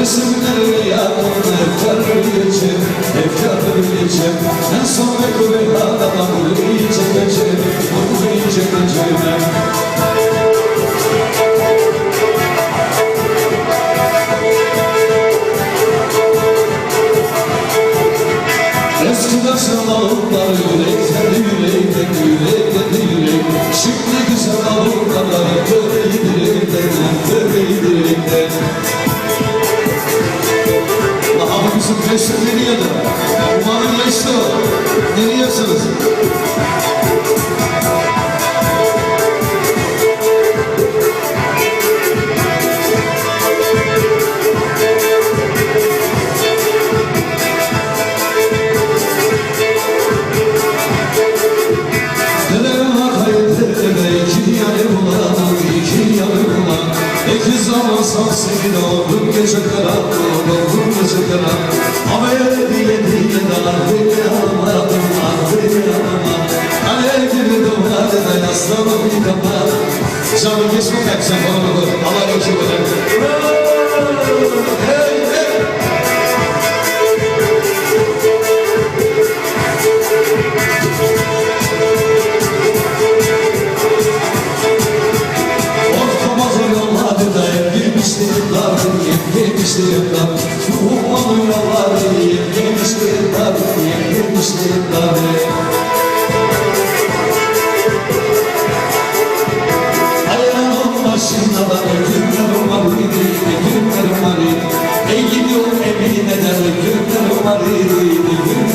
Resimleri yakın efkarlı gece Efkarlı gece En son ve kuvvetlerden Bunu iyice gece Bunu iyice gece Eskiden sevdalıklar yürekten Mesut nereye de? Umarım iki yarı bulan İki zaman saksıyla oldum gece самым весом, как сам Бог, Аллах еще будет. Muslim, Muslim, Muslim, Muslim, Thank you.